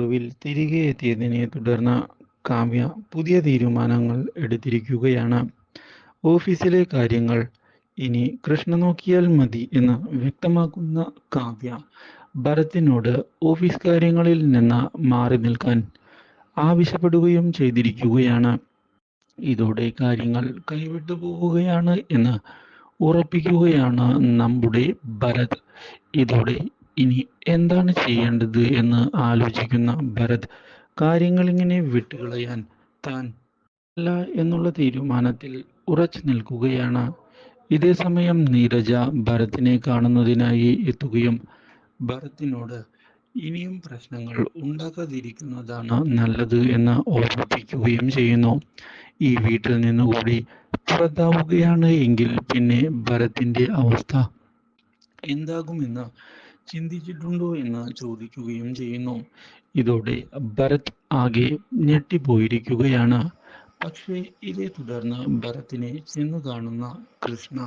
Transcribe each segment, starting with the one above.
ഒടുവിൽ തിരികെ എത്തിയതിനെ തുടർന്ന് കാമ്യ പുതിയ തീരുമാനങ്ങൾ എടുത്തിരിക്കുകയാണ്. ഓഫീസിലെ കാര്യങ്ങൾ ഇനി കൃഷ്ണ നോക്കിയാൽ മതി എന്ന് വ്യക്തമാക്കുന്ന കാവ്യ ഭരത്തിനോട് ഓഫീസ് കാര്യങ്ങളിൽ നിന്ന് മാറി നിൽക്കാൻ ആവശ്യപ്പെടുകയും ചെയ്തിരിക്കുകയാണ്. ഇതോടെ കാര്യങ്ങൾ കൈവിട്ടു പോവുകയാണ് എന്ന് ഉറപ്പിക്കുകയാണ് നമ്മുടെ ഭരത്. ഇതോടെ ഇനി എന്താണ് ചെയ്യേണ്ടത് എന്ന് ആലോചിക്കുന്ന ഭരത് കാര്യങ്ങൾ ഇങ്ങനെ വിട്ടുകളയാൻ താൻ അല്ല എന്നുള്ള തീരുമാനത്തിൽ ഉറച്ചു നിൽക്കുകയാണ്. ഇതേ സമയം നീരജ ഭരത്തിനെ കാണുന്നതിനായി എത്തുകയും ഭരത്തിനോട് ഇനിയും പ്രശ്നങ്ങൾ ഉണ്ടാക്കാതിരിക്കുന്നതാണ് നല്ലത് എന്ന് ഓർമ്മിപ്പിക്കുകയും ചെയ്യുന്നു. ഈ വീട്ടിൽ നിന്നുകൂടി പുറത്താവുകയാണ് എങ്കിൽ പിന്നെ ഭരത്തിന്റെ അവസ്ഥ എന്താകുമെന്ന് ചിന്തിച്ചിട്ടുണ്ടോ എന്ന് ചോദിക്കുകയും ചെയ്യുന്നു. ഇതോടെ ഭരത് ആകെ ഞെട്ടിപ്പോയിരിക്കുകയാണ്. പക്ഷേ ഇതേ തുടർന്ന് ഭരത്തിനെ ചെന്നു കാണുന്ന കൃഷ്ണ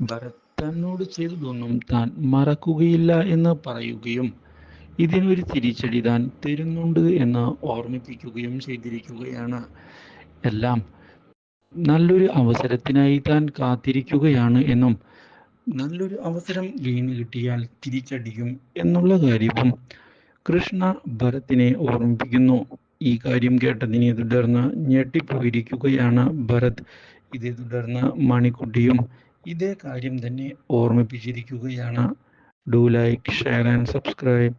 ഭരത് തന്നോട് ചെയ്തതൊന്നും താൻ മറക്കുകയില്ല എന്ന് പറയുകയും ഇതിനൊരു തിരിച്ചടി താൻ തരുന്നുണ്ട് എന്ന് ഓർമ്മിപ്പിക്കുകയും ചെയ്തിരിക്കുകയാണ്. എല്ലാം നല്ലൊരു അവസരത്തിനായി താൻ കാത്തിരിക്കുകയാണ് എന്നും നല്ലൊരു അവസരം വീണ് കിട്ടിയാൽ തിരിച്ചടിക്കും എന്നുള്ള കാര്യവും കൃഷ്ണ ഭരത്തിനെ ഓർമ്മിപ്പിക്കുന്നു. ഈ കാര്യം കേട്ടതിനെ തുടർന്ന് ഞെട്ടിപ്പോയിരിക്കുകയാണ് ഭരത്. ഇതേ തുടർന്ന് മണിക്കുട്ടിയും ഇതേ കാര്യം തന്നെ ഓർമ്മിപ്പിച്ചിരിക്കുകയാണ്. Do like share and subscribe